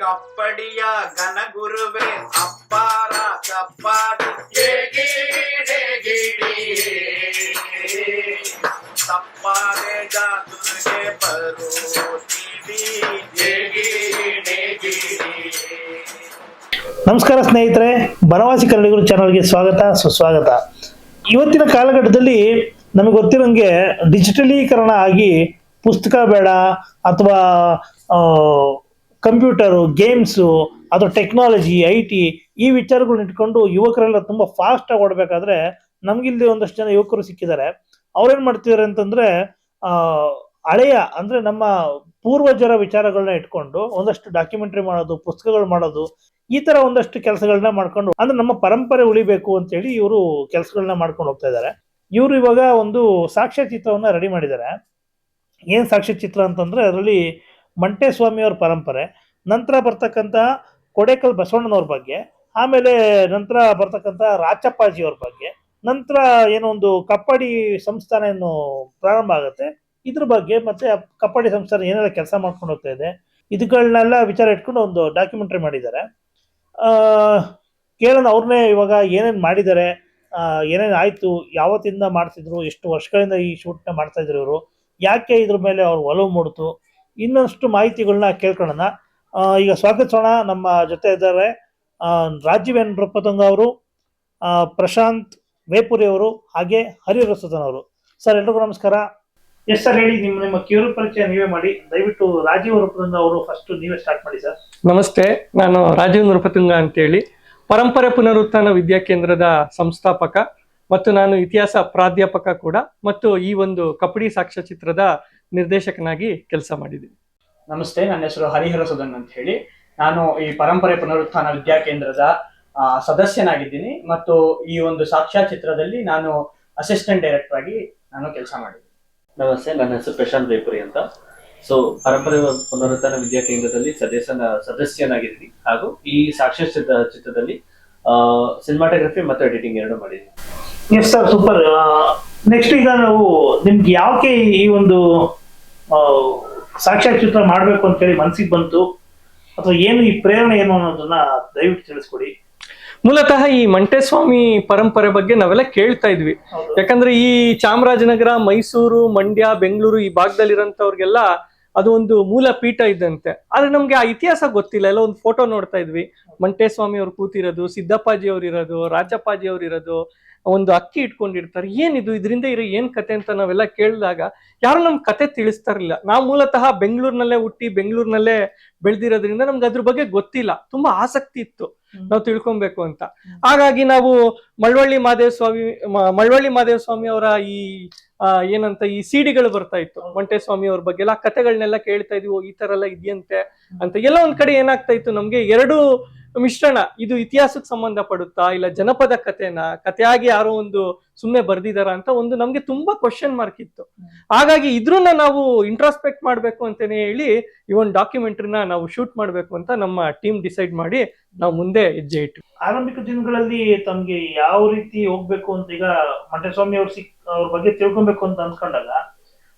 ಕಪ್ಪಡಿಯ ಘನಗುರುವೆ, ಅಪ್ಪಾರ ಕಪ್ಪಾದಿ ತಪ್ಪಾರೆ ಏಗೀಡೆ ಗೀಡಿ ನಮಸ್ಕಾರ ಸ್ನೇಹಿತರೆ, ಬನವಾಸಿ ಕನ್ನಡಿಗರು ಚಾನಲ್ಗೆ ಸ್ವಾಗತ, ಸುಸ್ವಾಗತ. ಇವತ್ತಿನ ಕಾಲಘಟ್ಟದಲ್ಲಿ ನಮಗೆ ಗೊತ್ತಿರೋಂಗೆ ಡಿಜಿಟಲೀಕರಣ ಆಗಿ ಪುಸ್ತಕ ಬೇಡ ಅಥವಾ ಕಂಪ್ಯೂಟರು, ಗೇಮ್ಸು, ಅದು ಟೆಕ್ನಾಲಜಿ, ಐ ಟಿ ಈ ವಿಚಾರಗಳನ್ನ ಇಟ್ಕೊಂಡು ಯುವಕರೆಲ್ಲ ತುಂಬ ಫಾಸ್ಟಾಗಿ ಓಡಬೇಕಾದ್ರೆ ನಮಗಿಲ್ಲದೆ ಒಂದಷ್ಟು ಜನ ಯುವಕರು ಸಿಕ್ಕಿದ್ದಾರೆ. ಅವ್ರೇನ್ ಮಾಡ್ತಿದ್ದಾರೆ ಅಂತಂದ್ರೆ ಹಳೆಯ ಅಂದ್ರೆ ನಮ್ಮ ಪೂರ್ವಜರ ವಿಚಾರಗಳನ್ನ ಇಟ್ಕೊಂಡು ಒಂದಷ್ಟು ಡಾಕ್ಯುಮೆಂಟ್ರಿ ಮಾಡೋದು, ಪುಸ್ತಕಗಳು ಮಾಡೋದು, ಈ ತರ ಒಂದಷ್ಟು ಕೆಲಸಗಳನ್ನ ಮಾಡ್ಕೊಂಡು, ಅಂದ್ರೆ ನಮ್ಮ ಪರಂಪರೆ ಉಳಿಬೇಕು ಅಂತ ಹೇಳಿ ಇವರು ಕೆಲಸಗಳನ್ನ ಮಾಡ್ಕೊಂಡು ಹೋಗ್ತಾ ಇದ್ದಾರೆ. ಇವರು ಇವಾಗ ಒಂದು ಸಾಕ್ಷ್ಯಚಿತ್ರವನ್ನ ರೆಡಿ ಮಾಡಿದ್ದಾರೆ. ಏನು ಸಾಕ್ಷ್ಯಚಿತ್ರ ಅಂತಂದ್ರೆ ಅದರಲ್ಲಿ ಮಂಟೇಸ್ವಾಮಿ ಅವ್ರ ಪರಂಪರೆ, ನಂತರ ಬರ್ತಕ್ಕಂಥ ಕೊಡೇಕಲ್ ಬಸವಣ್ಣನವ್ರ ಬಗ್ಗೆ, ಆಮೇಲೆ ನಂತರ ಬರ್ತಕ್ಕಂಥ ರಾಚಪ್ಪಾಜಿಯವ್ರ ಬಗ್ಗೆ, ನಂತರ ಏನೋ ಒಂದು ಕಪ್ಪಡಿ ಸಂಸ್ಥಾನ ಏನು ಪ್ರಾರಂಭ ಆಗುತ್ತೆ. ಇದ್ರ ಬಗ್ಗೆ ಮತ್ತೆ ಕಪ್ಪಡಿ ಸಂಸ್ಥಾನ ಏನೆಲ್ಲ ಕೆಲಸ ಮಾಡ್ಕೊಂಡು ಹೋಗ್ತಾ ಇದೆ, ಇದುಗಳನ್ನೆಲ್ಲ ವಿಚಾರ ಇಟ್ಕೊಂಡು ಒಂದು ಡಾಕ್ಯುಮೆಂಟ್ರಿ ಮಾಡಿದ್ದಾರೆ. ಕೇಳೋಣ ಅವ್ರನ್ನೇ ಇವಾಗ ಏನೇನು ಮಾಡಿದ್ದಾರೆ ಏನೇನು ಆಯಿತು, ಯಾವತ್ತಿಂದ ಮಾಡ್ತಿದ್ರು, ಎಷ್ಟು ವರ್ಷಗಳಿಂದ ಈ ಶೂಟ್ನ ಮಾಡ್ತಾ ಇದ್ರು ಇವರು, ಯಾಕೆ ಇದ್ರ ಮೇಲೆ ಅವ್ರು ಒಲವು ಮೂಡಿತು ಇನ್ನಷ್ಟು ಮಾಹಿತಿಗಳನ್ನ ಕೇಳ್ಕೊಳ್ಳೋಣ. ಈಗ ಈಗ ಸ್ವಾಗತಿಸೋಣ ನಮ್ಮ ಜೊತೆ ಇದ್ದಾರೆ ರಾಜೀವೇನ್ ನೃಪತಂಗ ಅವರು ಆ, ಪ್ರಶಾಂತ್ ವೇಪುರಿ ಅವರು ಹಾಗೆ ಹರಿರಸುತನ್ ಅವರು. ಸರ್ ಎಲ್ರಿಗೂ ನಮಸ್ಕಾರ. ಎಸ್ ಸರ್ ಹೇಳಿ ನಿಮ್ಮ ನಿಮ್ಮ ಕಿರು ಪರಿಚಯ ನೀವೇ ಮಾಡಿ. ದಯವಿಟ್ಟು ರಾಜೀವ್ ನೃಪತುಂಗ ಅವರು ಫಸ್ಟ್ ನೀವೇ ಸ್ಟಾರ್ಟ್ ಮಾಡಿ ಸರ್ ನಮಸ್ತೆ ನಾನು ರಾಜೀವ್ ನೃಪತುಂಗ ಅಂತೇಳಿ. ಪರಂಪರೆ ಪುನರುತ್ಥಾನ ವಿದ್ಯಾಕೇಂದ್ರದ ಸಂಸ್ಥಾಪಕ ಮತ್ತು ನಾನು ಇತಿಹಾಸ ಪ್ರಾಧ್ಯಾಪಕ ಕೂಡ. ಮತ್ತು ಈ ಒಂದು ಕಪಡಿ ಸಾಕ್ಷ್ಯಚಿತ್ರದ ನಿರ್ದೇಶಕನಾಗಿ ಕೆಲಸ ಮಾಡಿದ್ದೀನಿ ನಮಸ್ತೆ ನನ್ನ ಹೆಸರು ಹರಿಹರ ಸುಧನ್ ಅಂತ ಹೇಳಿ. ನಾನು ಈ ಪರಂಪರೆ ಪುನರುತ್ಥಾನ ವಿದ್ಯಾಕೇಂದ್ರದ ಕೇಂದ್ರದ ಸದಸ್ಯನಾಗಿದ್ದೀನಿ ಮತ್ತು ಈ ಒಂದು ಸಾಕ್ಷ್ಯಚಿತ್ರದಲ್ಲಿ ನಾನು ಅಸಿಸ್ಟೆಂಟ್ ಡೈರೆಕ್ಟರ್ ಆಗಿ ನಾನು ಕೆಲಸ ಮಾಡಿದ್ದೀನಿ ನಮಸ್ತೆ ನನ್ನ ಹೆಸರು ಪ್ರಶಾಂತ್ ದೇಪುರಿ ಅಂತ. ಸೊ ಪರಂಪರೆ ಪುನರುತ್ಥಾನ ವಿದ್ಯಾಕೇಂದ್ರದಲ್ಲಿ ಸದಸ್ಯನ ಸದಸ್ಯನಾಗಿದ್ದೀನಿ. ಹಾಗೂ ಈ ಸಾಕ್ಷ್ಯ ಚಿತ್ರ ಚಿತ್ರದಲ್ಲಿ ಸಿನಿಮಾಟೋಗ್ರಫಿ ಮತ್ತು ಎಡಿಟಿಂಗ್ ಎರಡು ಮಾಡಿದ್ದೀನಿ. ಎಸ್ ಸರ್ ಸೂಪರ್ ನೆಕ್ಸ್ಟ್ ಈಗ ನಾವು ನಿಮ್ಗೆ ಯಾಕೆ ಈ ಒಂದು ಸಾಕ್ಷ್ಯಚಿತ್ರ ಮಾಡಬೇಕು ಅಂತೇಳಿ ಮನ್ಸಿಗೆ ಬಂತು. ಅಥವಾ ಏನು ಈ ಪ್ರೇರಣೆ ಏನು ಅನ್ನೋದನ್ನ ದಯವಿಟ್ಟು ತಿಳಿಸ್ಕೊಡಿ. ಮೂಲತಃ ಈ ಮಂಟೇಸ್ವಾಮಿ ಪರಂಪರೆ ಬಗ್ಗೆ ನಾವೆಲ್ಲ ಕೇಳ್ತಾ ಇದ್ವಿ. ಯಾಕಂದ್ರೆ ಈ ಚಾಮರಾಜನಗರ ಮೈಸೂರು ಮಂಡ್ಯ ಬೆಂಗಳೂರು ಈ ಭಾಗದಲ್ಲಿರೋಂಥವ್ರಿಗೆಲ್ಲ ಅದು ಒಂದು ಮೂಲ ಪೀಠ ಇದ್ದಂತೆ. ಆದ್ರೆ ನಮ್ಗೆ ಆ ಇತಿಹಾಸ ಗೊತ್ತಿಲ್ಲ. ಎಲ್ಲ ಒಂದು ಫೋಟೋ ನೋಡ್ತಾ ಇದ್ವಿ. ಮಂಟೇಸ್ವಾಮಿ ಅವ್ರು ಕೂತಿರೋದು ಸಿದ್ದಪ್ಪಾಜಿ ಅವ್ರು ಇರೋದು ರಾಜಪ್ಪಾಜಿ ಅವ್ರು ಇರೋದು ಒಂದು ಅಕ್ಕಿ ಇಟ್ಕೊಂಡಿರ್ತಾರೆ. ಏನಿದು? ಇದರಿಂದ ಇರೋ ಏನ್ ಕತೆ ಅಂತ ನಾವೆಲ್ಲ ಕೇಳಿದಾಗ ಯಾರು ನಮ್ ಕತೆ ತಿಳಿಸ್ತಾ ಇರ್ಲಿಲ್ಲ ನಾವು ಮೂಲತಃ ಬೆಂಗಳೂರಿನಲ್ಲೇ ಹುಟ್ಟಿ ಬೆಂಗಳೂರಿನಲ್ಲೇ ಬೆಳೆದಿರೋದ್ರಿಂದ ನಮ್ಗೆ ಅದ್ರ ಬಗ್ಗೆ ಗೊತ್ತಿಲ್ಲ. ತುಂಬಾ ಆಸಕ್ತಿ ಇತ್ತು ನಾವು ತಿಳ್ಕೊಬೇಕು ಅಂತ. ಹಾಗಾಗಿ ನಾವು ಮಳವಳ್ಳಿ ಮಹದೇವ ಸ್ವಾಮಿ ಮಳವಳ್ಳಿ ಮಹದೇವ ಸ್ವಾಮಿ ಅವರ ಈ ಏನಂತ ಈ ಸಿಡಿಗಳು ಬರ್ತಾ ಇತ್ತು. ಮಂಟೆ ಸ್ವಾಮಿ ಅವ್ರ ಬಗ್ಗೆ. ಎಲ್ಲ ಕತೆಗಳನ್ನೆಲ್ಲ ಕಥೆಗಳನ್ನೆಲ್ಲ ಕೇಳ್ತಾ ಇದೀವಿ ಈ ತರ ಎಲ್ಲ ಇದೆಯಂತೆ ಅಂತ. ಎಲ್ಲ ಒಂದ್ ಕಡೆ ಏನಾಗ್ತಾ ಇತ್ತು ನಮ್ಗೆ? ಎರಡು ಮಿಶ್ರಣ, ಇದು ಇತಿಹಾಸಕ್ಕೆ ಸಂಬಂಧ ಪಡುತ್ತಾ ಇಲ್ಲ ಜನಪದ ಕಥೆನ? ಕಥೆಯಾಗಿ ಯಾರೋ ಒಂದು ಸುಮ್ಮನೆ ಬರ್ದಿದಾರ ಅಂತ ಒಂದು ನಮ್ಗೆ ತುಂಬಾ ಕ್ವಶನ್ ಮಾರ್ಕ್ ಇತ್ತು. ಹಾಗಾಗಿ ಇದ್ರನ್ನ ನಾವು ಇಂಟ್ರಾಸ್ಪೆಕ್ಟ್ ಮಾಡ್ಬೇಕು ಅಂತಾನೆ ಹೇಳಿ ಈ ಒಂದು ಡಾಕ್ಯುಮೆಂಟ್ರಿನ ನಾವು ಶೂಟ್ ಮಾಡ್ಬೇಕು ಅಂತ ನಮ್ಮ ಟೀಮ್ ಡಿಸೈಡ್ ಮಾಡಿ ನಾವು ಮುಂದೆ ಹೆಜ್ಜೆ ಇಟ್ಟು. ಆರಂಭಿಕ ದಿನಗಳಲ್ಲಿ ತಮ್ಗೆ ಯಾವ ರೀತಿ ಹೋಗ್ಬೇಕು ಅಂತ ಈಗ ಮಂಟೇಸ್ವಾಮಿ ಅವ್ರ ಸಿಕ್ ಅವ್ರ ಬಗ್ಗೆ ತಿಳ್ಕೊಬೇಕು ಅಂತ ಅನ್ಕೊಂಡಾಗ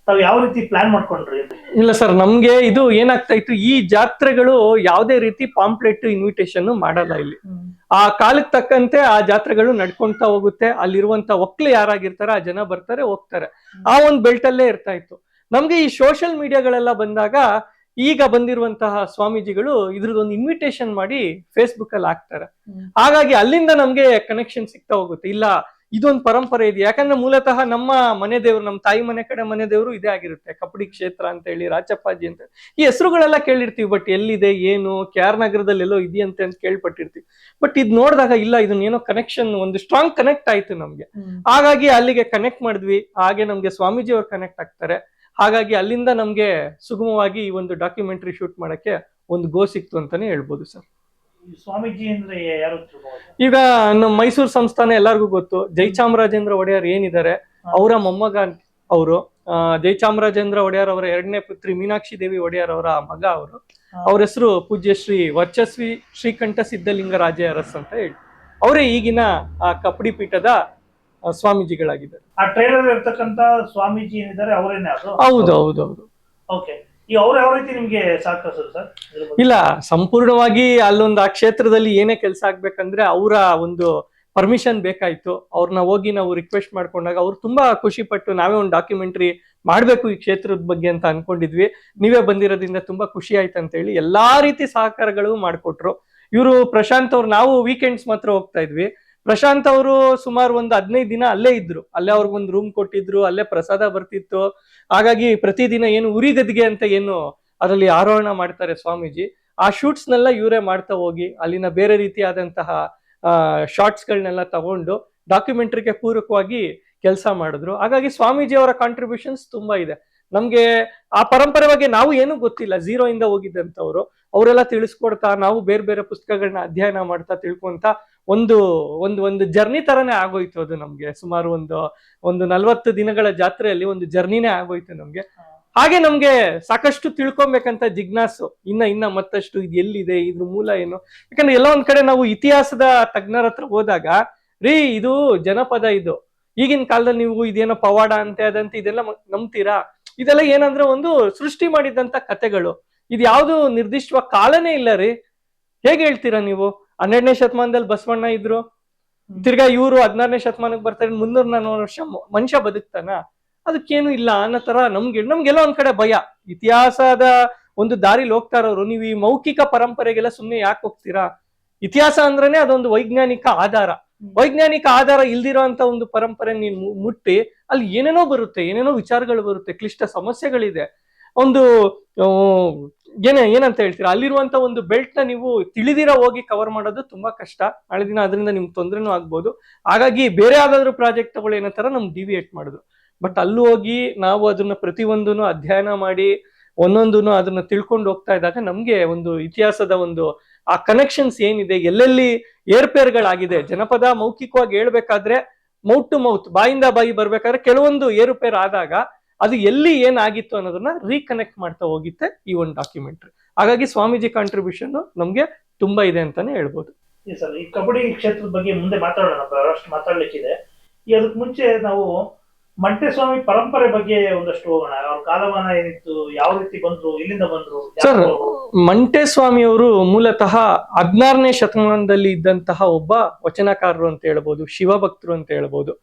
ತಾವ್ ಯಾವ ರೀತಿ ಪ್ಲಾನ್ ಮಾಡ್ಕೊಂಡ್ರಿ? ಇಲ್ಲ ಸರ್ ನಮ್ಗೆ ಇದು ಏನಾಗ್ತಾ ಇತ್ತು ಈ ಜಾತ್ರೆಗಳು ಯಾವುದೇ ರೀತಿ ಪಾಂಪ್ಲೆಟ್ ಇನ್ವಿಟೇಷನ್ ಮಾಡಲ್ಲ ಇಲ್ಲಿ. ಆ ಕಾಲಕ್ಕೆ ತಕ್ಕಂತೆ ಆ ಜಾತ್ರೆಗಳು ನಡ್ಕೊಂತಾ ಹೋಗುತ್ತೆ. ಅಲ್ಲಿರುವಂತ ಒಕ್ಲು ಯಾರಾಗಿರ್ತಾರೆ ಆ ಜನ ಬರ್ತಾರೆ ಹೋಗ್ತಾರೆ. ಆ ಒಂದು ಬೆಲ್ಟ್ ಅಲ್ಲೇ ಇರ್ತಾ ಇತ್ತು. ನಮ್ಗೆ ಈ ಸೋಷಿಯಲ್ ಮೀಡಿಯಾಗಳೆಲ್ಲ ಬಂದಾಗ ಈಗ ಬಂದಿರುವಂತಹ ಸ್ವಾಮೀಜಿಗಳು ಇದ್ರದೊಂದು ಇನ್ವಿಟೇಷನ್ ಮಾಡಿ ಫೇಸ್ಬುಕ್ ಅಲ್ಲಿ ಹಾಕ್ತಾರೆ. ಹಾಗಾಗಿ ಅಲ್ಲಿಂದ ನಮ್ಗೆ ಕನೆಕ್ಷನ್ ಸಿಗ್ತಾ ಹೋಗುತ್ತೆ. ಇಲ್ಲ ಇದೊಂದು ಪರಂಪರೆ ಇದೆ. ಯಾಕಂದ್ರೆ ಮೂಲತಃ ನಮ್ಮ ಮನೆ ದೇವ್ರು ನಮ್ಮ ತಾಯಿ ಮನೆ ಕಡೆ ಮನೆ ದೇವರು ಇದೇ ಆಗಿರುತ್ತೆ. ಕಬಡ್ಡಿ ಕ್ಷೇತ್ರ ಅಂತ ಹೇಳಿ ರಾಚಪ್ಪಾಜಿ ಅಂತ ಈ ಹೆಸರುಗಳೆಲ್ಲ ಕೇಳಿರ್ತೀವಿ ಬಟ್ ಎಲ್ಲಿದೆ ಏನು ಕ್ಯಾರ್ ನಗರದಲ್ಲಿ ಎಲ್ಲೋ ಇದೆಯಂತೆ ಅಂತ ಕೇಳ್ಪಟ್ಟಿರ್ತೀವಿ. ಬಟ್ ಇದ್ ನೋಡಿದಾಗ ಇಲ್ಲ ಇದನ್ನ ಏನೋ ಕನೆಕ್ಷನ್ ಒಂದು ಸ್ಟ್ರಾಂಗ್ ಕನೆಕ್ಟ್ ಆಯ್ತು ನಮ್ಗೆ. ಹಾಗಾಗಿ ಅಲ್ಲಿಗೆ ಕನೆಕ್ಟ್ ಮಾಡಿದ್ವಿ. ಹಾಗೆ ನಮ್ಗೆ ಸ್ವಾಮೀಜಿ ಅವ್ರು ಕನೆಕ್ಟ್ ಆಗ್ತಾರೆ. ಹಾಗಾಗಿ ಅಲ್ಲಿಂದ ನಮ್ಗೆ ಸುಗಮವಾಗಿ ಈ ಒಂದು ಡಾಕ್ಯುಮೆಂಟರಿ ಶೂಟ್ ಮಾಡಕ್ಕೆ ಒಂದು ಗೋ ಸಿಕ್ತು ಅಂತಾನೆ ಹೇಳ್ಬೋದು ಸರ್ ಈ ಸ್ವಾಮೀಜಿ ಅಂದ್ರೆ ಯಾರು ತಿಳ್ಕೊಬೋದು? ಈಗ ನಮ್ಮ ಮೈಸೂರು ಸಂಸ್ಥಾನ ಎಲ್ಲರಿಗೂ ಗೊತ್ತು. ಜೈಚಾಮರಾಜೇಂದ್ರ ಒಡೆಯರ್ ಏನಿದ್ದಾರೆ ಅವರ ಮೊಮ್ಮಗ ಅವರು ಜೈಚಾಮರಾಜೇಂದ್ರ ಒಡೆಯರ್ ಅವರ ಎರಡನೇ ಪುತ್ರಿ ಮೀನಾಕ್ಷಿ ದೇವಿ ಒಡೆಯರ್ ಅವರ ಮಗ ಅವರು. ಅವ್ರ ಹೆಸರು ಪೂಜ್ಯ ಶ್ರೀ ವರ್ಚಸ್ವಿ ಶ್ರೀಕಂಠ ಸಿದ್ಧಲಿಂಗ ರಾಜ ಅರಸ್ ಅಂತ ಹೇಳಿ. ಅವರೇ ಈಗಿನ ಆ ಕಪಡಿ ಪೀಠದ ಆ, ಸ್ವಾಮೀಜಿಗಳಾಗಿದ್ದಾರೆ. ಆ ಟ್ರೈಲರ್ ಇರ್ತಕ್ಕಂತ ಸ್ವಾಮೀಜಿ ಏನಿದ್ದಾರೆ ಅವರೇನೆ ಅದು? ಹೌದು ಹೌದು ಹೌದು. ಓಕೆ ನಿಮ್ಗೆ? ಇಲ್ಲ, ಸಂಪೂರ್ಣವಾಗಿ ಅಲ್ಲೊಂದು ಆ ಕ್ಷೇತ್ರದಲ್ಲಿ ಏನೇ ಕೆಲಸ ಆಗ್ಬೇಕಂದ್ರೆ ಅವರ ಒಂದು ಪರ್ಮಿಷನ್ ಬೇಕಾಯ್ತು. ಅವ್ರನ್ನ ಹೋಗಿ ನಾವು ರಿಕ್ವೆಸ್ಟ್ ಮಾಡ್ಕೊಂಡಾಗ ಅವ್ರು ತುಂಬಾ ಖುಷಿ ಪಟ್ಟು ನಾವೇ ಒಂದು ಡಾಕ್ಯುಮೆಂಟ್ರಿ ಮಾಡ್ಬೇಕು ಈ ಕ್ಷೇತ್ರದ ಬಗ್ಗೆ ಅಂತ ಅನ್ಕೊಂಡಿದ್ವಿ. ನೀವೇ ಬಂದಿರೋದ್ರಿಂದ ತುಂಬಾ ಖುಷಿ ಆಯ್ತು ಅಂತ ಹೇಳಿ ಎಲ್ಲಾ ರೀತಿ ಸಹಕಾರಗಳು ಮಾಡ್ಕೊಟ್ರು. ಇವರು ಪ್ರಶಾಂತ್ ಅವ್ರು, ನಾವು ವೀಕೆಂಡ್ಸ್ ಮಾತ್ರ ಹೋಗ್ತಾ ಇದ್ವಿ. ಪ್ರಶಾಂತ್ ಅವರು ಸುಮಾರು ಒಂದು ಹದಿನೈದು ದಿನ ಅಲ್ಲೇ ಇದ್ರು. ಅಲ್ಲೇ ಅವ್ರಿಗೊಂದು ರೂಮ್ ಕೊಟ್ಟಿದ್ರು, ಅಲ್ಲೇ ಪ್ರಸಾದ ಬರ್ತಿತ್ತು. ಹಾಗಾಗಿ ಪ್ರತಿದಿನ ಏನು ಉರಿಗದ್ಗೆ ಅಂತ ಏನು ಅದರಲ್ಲಿ ಆರೋಹಣ ಮಾಡ್ತಾರೆ ಸ್ವಾಮೀಜಿ. ಆ ಶೂಟ್ಸ್ ನೆಲ್ಲ ಇವರೇ ಮಾಡ್ತಾ ಹೋಗಿ, ಅಲ್ಲಿನ ಬೇರೆ ರೀತಿಯಾದಂತಹ ಶಾರ್ಟ್ಸ್ ಗಳನ್ನೆಲ್ಲ ತಗೊಂಡು ಡಾಕ್ಯುಮೆಂಟ್ರಿಗೆ ಪೂರಕವಾಗಿ ಕೆಲಸ ಮಾಡಿದ್ರು. ಹಾಗಾಗಿ ಸ್ವಾಮೀಜಿ ಅವರ ಕಾಂಟ್ರಿಬ್ಯೂಷನ್ಸ್ ತುಂಬಾ ಇದೆ. ನಮ್ಗೆ ಆ ಪರಂಪರೆ ಬಗ್ಗೆ ನಾವು ಏನೂ ಗೊತ್ತಿಲ್ಲ. ಝೀರೋ ಇಂದ ಹೋಗಿದ್ದಂಥವ್ರು. ಅವರೆಲ್ಲ ತಿಳಿಸ್ಕೊಡ್ತಾ, ನಾವು ಬೇರೆ ಬೇರೆ ಪುಸ್ತಕಗಳನ್ನ ಅಧ್ಯಯನ ಮಾಡ್ತಾ ತಿಳ್ಕೊಂತ ಒಂದು ಒಂದು ಒಂದು ಜರ್ನಿ ತರನೇ ಆಗೋಯ್ತು ಅದು ನಮ್ಗೆ. ಸುಮಾರು ಒಂದು ಒಂದು ನಲ್ವತ್ತು ದಿನಗಳ ಜಾತ್ರೆಯಲ್ಲಿ ಒಂದು ಜರ್ನಿನೇ ಆಗೋಯ್ತು ನಮ್ಗೆ. ಹಾಗೆ ನಮ್ಗೆ ಸಾಕಷ್ಟು ತಿಳ್ಕೊಬೇಕಂತ ಜಿಜ್ಞಾಸು. ಇನ್ನ ಇನ್ನ ಮತ್ತಷ್ಟು ಇದು ಎಲ್ಲಿದೆ, ಇದ್ರ ಮೂಲ ಏನು? ಯಾಕಂದ್ರೆ ಎಲ್ಲ ಒಂದ್ ಕಡೆ ನಾವು ಇತಿಹಾಸದ ತಜ್ಞರ ಹತ್ರ ಹೋದಾಗ, ರೀ, ಇದು ಜನಪದ ಇದು. ಈಗಿನ ಕಾಲದಲ್ಲಿ ನೀವು ಇದೇನೋ ಪವಾಡ ಅಂತೆ, ಅದಂತೆ, ಇದೆಲ್ಲ ನಂಬ್ತೀರಾ? ಇದೆಲ್ಲ ಏನಂದ್ರೆ ಒಂದು ಸೃಷ್ಟಿ ಮಾಡಿದಂತ ಕತೆಗಳು ಇದು ಯಾವ್ದು ನಿರ್ದಿಷ್ಟವಾಗಿ ಕಾಲನೇ ಇಲ್ಲ ರೀ. ಹೇಗೆ ಹೇಳ್ತೀರಾ ನೀವು? ಹನ್ನೆರಡನೇ ಶತಮಾನದಲ್ಲಿ ಬಸವಣ್ಣ ಇದ್ರು. ತಿರ್ಗಾ ಇವರು ಹದಿನಾರನೇ ಶತಮಾನಕ್ಕೆ ಬರ್ತಾರೆ. ಮುನ್ನೂರ ನಾನೂರು ವರ್ಷ ಮನುಷ್ಯ ಬದುಕ್ತಾನ. ಅದಕ್ಕೇನು ಇಲ್ಲ ಅನ್ನೋ ತರ ನಮ್ಗೆ ನಮ್ಗೆಲ್ಲ ಒಂದ್ ಕಡೆ ಭಯ. ಇತಿಹಾಸದ ಒಂದು ದಾರಿಲಿ ಹೋಗ್ತಾ ಇರೋರು. ನೀವು ಈ ಮೌಖಿಕ ಪರಂಪರೆಗೆಲ್ಲ ಸುಮ್ಮನೆ ಯಾಕೆ ಹೋಗ್ತೀರಾ? ಇತಿಹಾಸ ಅಂದ್ರೇನೆ ಅದೊಂದು ವೈಜ್ಞಾನಿಕ ಆಧಾರ. ವೈಜ್ಞಾನಿಕ ಆಧಾರ ಇಲ್ದಿರೋ ಅಂತ ಒಂದು ಪರಂಪರೆ ನೀನ್ ಮುಟ್ಟಿ. ಅಲ್ಲಿ ಏನೇನೋ ಬರುತ್ತೆ, ಏನೇನೋ ವಿಚಾರಗಳು ಬರುತ್ತೆ, ಕ್ಲಿಷ್ಟ ಸಮಸ್ಯೆಗಳಿದೆ. ಒಂದು ಏನೇ, ಏನಂತ ಹೇಳ್ತೀರಾ? ಅಲ್ಲಿರುವಂತ ಒಂದು ಬೆಲ್ಟ್ ನೀವು ತಿಳಿದಿರ ಹೋಗಿ ಕವರ್ ಮಾಡೋದು ತುಂಬಾ ಕಷ್ಟ. ನಾಳೆ ದಿನ ಅದರಿಂದ ನಿಮ್ಗೆ ತೊಂದರೆನೂ ಆಗ್ಬೋದು. ಹಾಗಾಗಿ ಬೇರೆ ಯಾವ್ದಾದ್ರು ಪ್ರಾಜೆಕ್ಟ್ ತಗೊಳ್ಳಿ ಏನೋ ತರ ನಮ್ಗೆ ಡಿವಿಯೇಟ್ ಮಾಡಿದ್ರು ಬಟ್ ಅಲ್ಲೂ ಹೋಗಿ ನಾವು ಅದನ್ನ ಪ್ರತಿಯೊಂದನ್ನು ಅಧ್ಯಯನ ಮಾಡಿ, ಒಂದೊಂದನ್ನು ಅದನ್ನ ತಿಳ್ಕೊಂಡು ಹೋಗ್ತಾ ಇದ್ದಾಗ ನಮ್ಗೆ ಒಂದು ಇತಿಹಾಸದ ಒಂದು, ಆ ಕನೆಕ್ಷನ್ಸ್ ಏನಿದೆ, ಎಲ್ಲೆಲ್ಲಿ ಏರ್ಪೇರ್ಗಳಾಗಿದೆ ಜನಪದ ಮೌಖಿಕವಾಗಿ ಹೇಳ್ಬೇಕಾದ್ರೆ ಮೌತ್ ಟು ಮೌತ್, ಬಾಯಿಂದ ಬಾಯಿ ಬರ್ಬೇಕಾದ್ರೆ ಕೆಲವೊಂದು ಏರುಪೇರ್ ಆದಾಗ ಅದು ಎಲ್ಲಿ ಏನಾಗಿತ್ತು ಅನ್ನೋದನ್ನ ರೀಕನೆಕ್ಟ್ ಮಾಡ್ತಾ ಹೋಗಿತ್ತೆ ಈ ಒಂದು ಡಾಕ್ಯುಮೆಂಟ್ರಿ ಹಾಗಾಗಿ ಸ್ವಾಮೀಜಿ ಕಾಂಟ್ರಿಬ್ಯೂಷನ್ ನಮ್ಗೆ ತುಂಬಾ ಇದೆ ಅಂತಾನೆ ಹೇಳ್ಬೋದು. ಈ ಕಬಡ್ಡಿ ಕ್ಷೇತ್ರದ ಬಗ್ಗೆ ಮುಂದೆ ಮಾತಾಡೋಣ ಮಾತಾಡ್ಲಿಕ್ಕಿದೆ. ಅದಕ್ಕೆ ಮುಂಚೆ ನಾವು ಮಂಟೆಸ್ವಾಮಿ ಪರಂಪರೆ ಬಗ್ಗೆ ಒಂದಷ್ಟು ಹೋಗೋಣ ಅವ್ರ ಕಾಲಮಾನ ಏನಿತ್ತು ಯಾವ ರೀತಿ ಬಂದ್ರು ಇಲ್ಲಿಂದ ಬಂದ್ರು ಸರ್ ಬಂದ್ರು? ಮಂಟೇಸ್ವಾಮಿ ಅವರು ಮೂಲತಃ ಹದಿನಾರನೇ ಶತಮಾನದಲ್ಲಿ ಇದ್ದಂತಹ ಒಬ್ಬ ವಚನಕಾರರು ಅಂತ ಹೇಳ್ಬೋದು ಶಿವಭಕ್ತರು ಅಂತ ಹೇಳ್ಬೋದು.